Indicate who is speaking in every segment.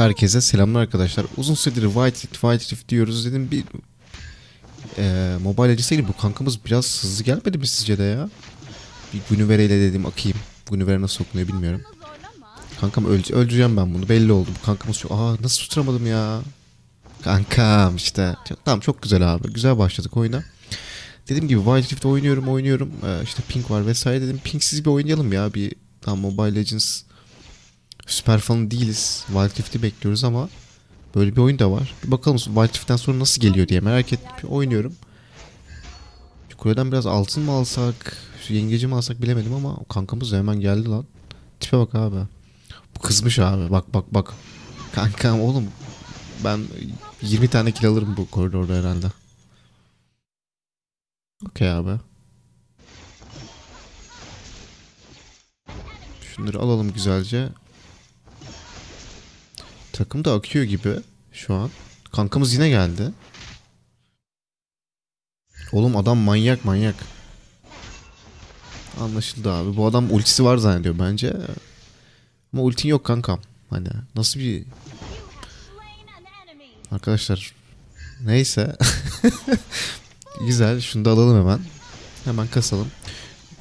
Speaker 1: Herkese selamlar arkadaşlar. Uzun süredir White Rift, White Rift diyoruz dedim bir e, Mobile Legends'e bu kankamız biraz hızlı gelmedi mi sizce de ya? Bir Günüvere ile dedim akayım. Günüvere nasıl okunuyor bilmiyorum. Kankam öldü, öldüreceğim ben bunu belli oldu. Bu kankamız çok... Aa nasıl tutturamadım ya? Kankam işte. Tamam çok güzel abi. Güzel başladık oyuna. Dediğim gibi Wild Rift oynuyorum oynuyorum. Ee, işte Pink var vesaire dedim. Pink'siz bir oynayalım ya. Bir tam Mobile Legends süper fanı değiliz. Wild Rift'i bekliyoruz ama böyle bir oyun da var. Bir bakalım Wild Rift'ten sonra nasıl geliyor diye merak ettim. Oynuyorum. Şu kuleden biraz altın mı alsak, yengeci mi alsak bilemedim ama kankamız hemen geldi lan. Tipe bak abi. Bu kızmış abi. Bak bak bak. Kankam oğlum ben 20 tane kill alırım bu koridorda herhalde. Okey abi. Şunları alalım güzelce. Takım da akıyor gibi şu an. Kankamız yine geldi. Oğlum adam manyak manyak. Anlaşıldı abi. Bu adam ultisi var zannediyor bence. Ama ultin yok kankam. Hani nasıl bir... Arkadaşlar neyse. Güzel. Şunu da alalım hemen. Hemen kasalım.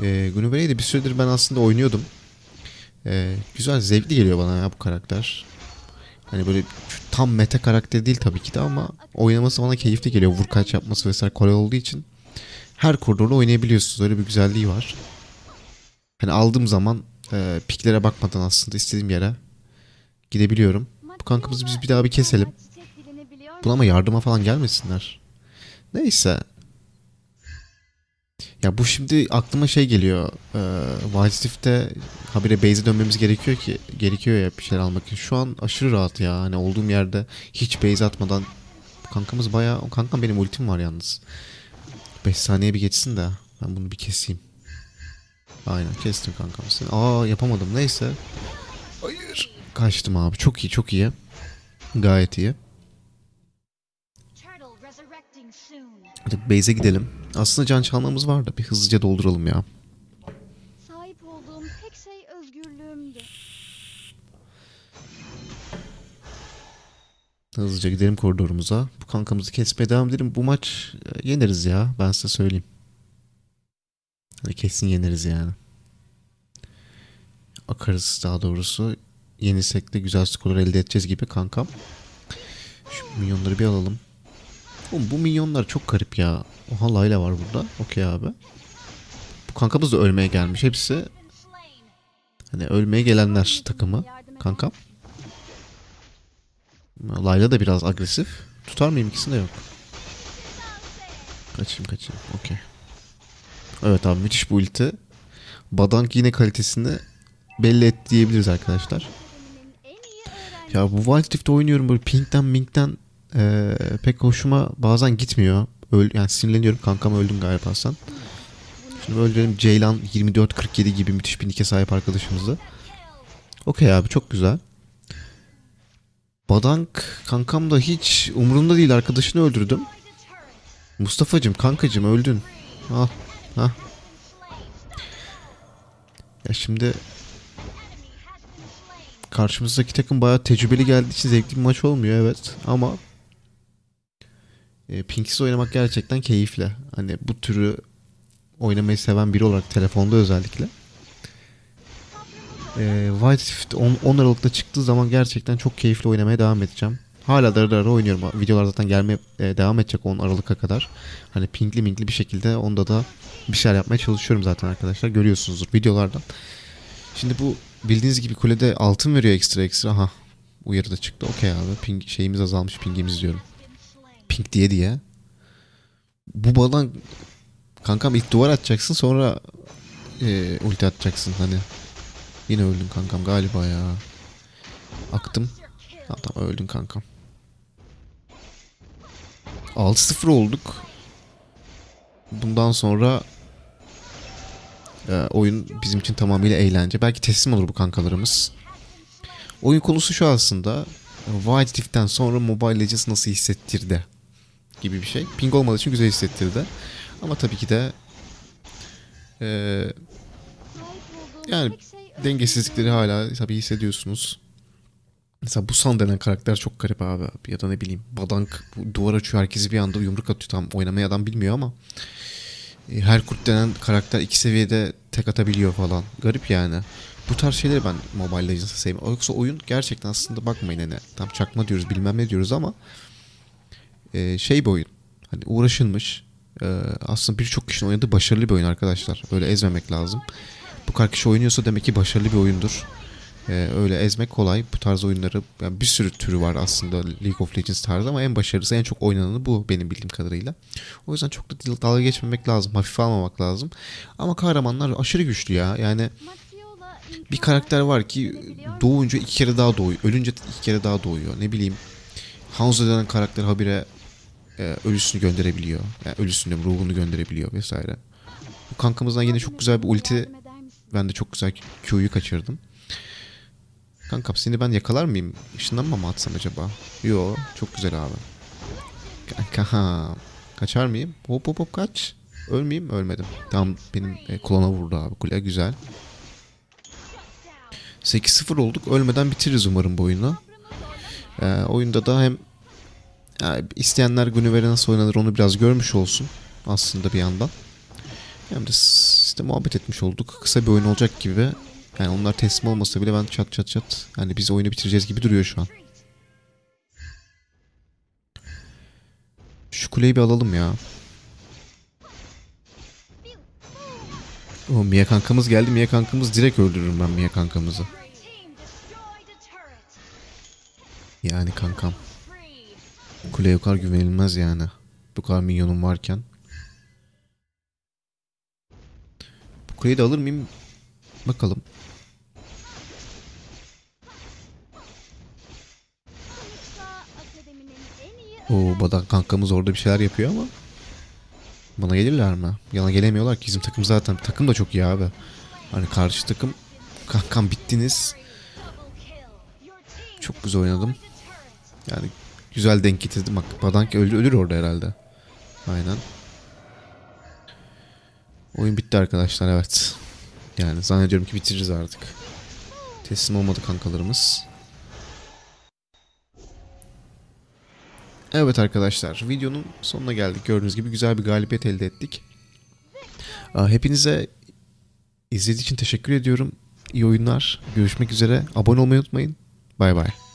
Speaker 1: Ee, Gunubere'yi de bir süredir ben aslında oynuyordum. Ee, güzel, zevkli geliyor bana ya bu karakter. Hani böyle tam meta karakter değil tabii ki de ama oynaması bana keyifli geliyor. Vur kaç yapması vesaire kolay olduğu için. Her koridorda oynayabiliyorsunuz. Öyle bir güzelliği var. Hani aldığım zaman e, piklere bakmadan aslında istediğim yere gidebiliyorum. Bu kankamızı biz bir daha bir keselim. Buna ama yardıma falan gelmesinler. Neyse. Ya bu şimdi aklıma şey geliyor. Ee, Wild Rift'te habire base'e dönmemiz gerekiyor ki gerekiyor ya bir şeyler almak için. Şu an aşırı rahat ya. Hani olduğum yerde hiç base atmadan kankamız bayağı kankam benim ultim var yalnız. 5 saniye bir geçsin de ben bunu bir keseyim. Aynen kestim kankamızı. Aa yapamadım neyse. Hayır. Kaçtım abi. Çok iyi çok iyi. Gayet iyi. Hadi base'e gidelim. Aslında can çalmamız var da bir hızlıca dolduralım ya.
Speaker 2: Sahip olduğum tek şey özgürlüğümdü.
Speaker 1: Hızlıca gidelim koridorumuza. Bu kankamızı kesmeye devam edelim. Bu maç e, yeneriz ya. Ben size söyleyeyim. Hani kesin yeneriz yani. Akarız daha doğrusu. Yenisek de güzel skor elde edeceğiz gibi kankam. Şu minyonları bir alalım. Oğlum bu minyonlar çok garip ya. Oha Layla var burada. Okey abi. Bu kankamız da ölmeye gelmiş. Hepsi hani ölmeye gelenler takımı. Kankam. Layla da biraz agresif. Tutar mıyım ikisini de yok. Kaçayım kaçayım. Okey. Evet abi müthiş bu ulti. Badank yine kalitesini belli et diyebiliriz arkadaşlar. Ya bu Wild Rift'te oynuyorum böyle pingden minkten eee, pek hoşuma bazen gitmiyor. Öl yani sinirleniyorum. Kankam öldün galiba sen. Şimdi öldürelim Ceylan 24-47 gibi müthiş bir nike sahip arkadaşımızı. Okey abi çok güzel. Badank kankam da hiç umurumda değil arkadaşını öldürdüm. Mustafa'cım kankacım öldün. Al. Ha. Ya şimdi karşımızdaki takım bayağı tecrübeli geldiği için zevkli bir maç olmuyor evet ama e, Pinksiz oynamak gerçekten keyifli. Hani bu türü oynamayı seven biri olarak telefonda özellikle. E, White Rift 10, 10 Aralık'ta çıktığı zaman gerçekten çok keyifli oynamaya devam edeceğim. Hala da ara ara oynuyorum. Videolar zaten gelmeye e, devam edecek 10 Aralık'a kadar. Hani pinkli minkli bir şekilde onda da bir şeyler yapmaya çalışıyorum zaten arkadaşlar. Görüyorsunuzdur videolardan. Şimdi bu bildiğiniz gibi kulede altın veriyor ekstra ekstra. Ha uyarı da çıktı. Okey abi. Ping, şeyimiz azalmış. Pingimiz diyorum. Ping diye diye. Bu balan kankam ilk duvar atacaksın sonra e, ulti atacaksın hani. Yine öldün kankam galiba ya. Aktım. Ha, tamam öldün kankam. 6-0 olduk. Bundan sonra e, oyun bizim için tamamıyla eğlence. Belki teslim olur bu kankalarımız. Oyun konusu şu aslında. Wild Rift'ten sonra Mobile Legends nasıl hissettirdi gibi bir şey. Ping olmadığı için güzel hissettirdi. Ama tabii ki de e, Yani dengesizlikleri hala tabii hissediyorsunuz. Mesela bu San denen karakter çok garip abi. Ya da ne bileyim Badank bu duvar açıyor herkesi bir anda yumruk atıyor. Tam oynamayı adam bilmiyor ama. E, Herkurt denen karakter iki seviyede tek atabiliyor falan. Garip yani. Bu tarz şeyleri ben Mobile Legends'ı sevmiyorum. Yoksa oyun gerçekten aslında bakmayın hani tam çakma diyoruz bilmem ne diyoruz ama e, şey bir oyun. Hani uğraşılmış. E, aslında birçok kişinin oynadığı başarılı bir oyun arkadaşlar. Öyle ezmemek lazım. Bu kadar kişi oynuyorsa demek ki başarılı bir oyundur. Ee, öyle ezmek kolay. Bu tarz oyunları yani bir sürü türü var aslında League of Legends tarzı ama en başarılısı en çok oynananı bu benim bildiğim kadarıyla. O yüzden çok da dalga geçmemek lazım. Hafife almamak lazım. Ama kahramanlar aşırı güçlü ya. Yani bir karakter var ki doğunca iki kere daha doğuyor. Ölünce iki kere daha doğuyor. Ne bileyim Hanzo denen karakter habire e, ölüsünü gönderebiliyor. Yani ölüsünü ruhunu gönderebiliyor vesaire. Bu kankamızdan yine çok güzel bir ulti ben de çok güzel Q'yu kaçırdım. Kankam seni ben yakalar mıyım? Işınlanma mı atsam acaba? Yo çok güzel abi. Kanka. Kaçar mıyım? Hop hop hop kaç. Ölmeyeyim ölmedim. Tam benim e, kulağına vurdu abi. Kule güzel. 8-0 olduk. Ölmeden bitiririz umarım bu oyunu. Ee, oyunda da hem yani isteyenler Guinevere nasıl oynanır onu biraz görmüş olsun. Aslında bir yandan. Hem de işte muhabbet etmiş olduk. Kısa bir oyun olacak gibi. Yani onlar teslim olmasa bile ben çat çat çat. Yani biz oyunu bitireceğiz gibi duruyor şu an. Şu kuleyi bir alalım ya. O Mia kankamız geldi. Mia kankamız direkt öldürürüm ben Mia kankamızı. Yani kankam. Kuleye o kadar güvenilmez yani. Bu kadar minyonum varken. Bu kuleyi de alır mıyım? Bakalım. O badan kankamız orada bir şeyler yapıyor ama. Bana gelirler mi? Yana gelemiyorlar ki bizim takım zaten. Takım da çok iyi abi. Hani karşı takım kankam bittiniz. Çok güzel oynadım. Yani güzel denk getirdim. Bak Badank ölür, ölür orada herhalde. Aynen. Oyun bitti arkadaşlar evet. Yani zannediyorum ki bitiririz artık. Teslim olmadı kankalarımız. Evet arkadaşlar videonun sonuna geldik. Gördüğünüz gibi güzel bir galibiyet elde ettik. Hepinize izlediğiniz için teşekkür ediyorum. İyi oyunlar. Görüşmek üzere. Abone olmayı unutmayın. Bay bay.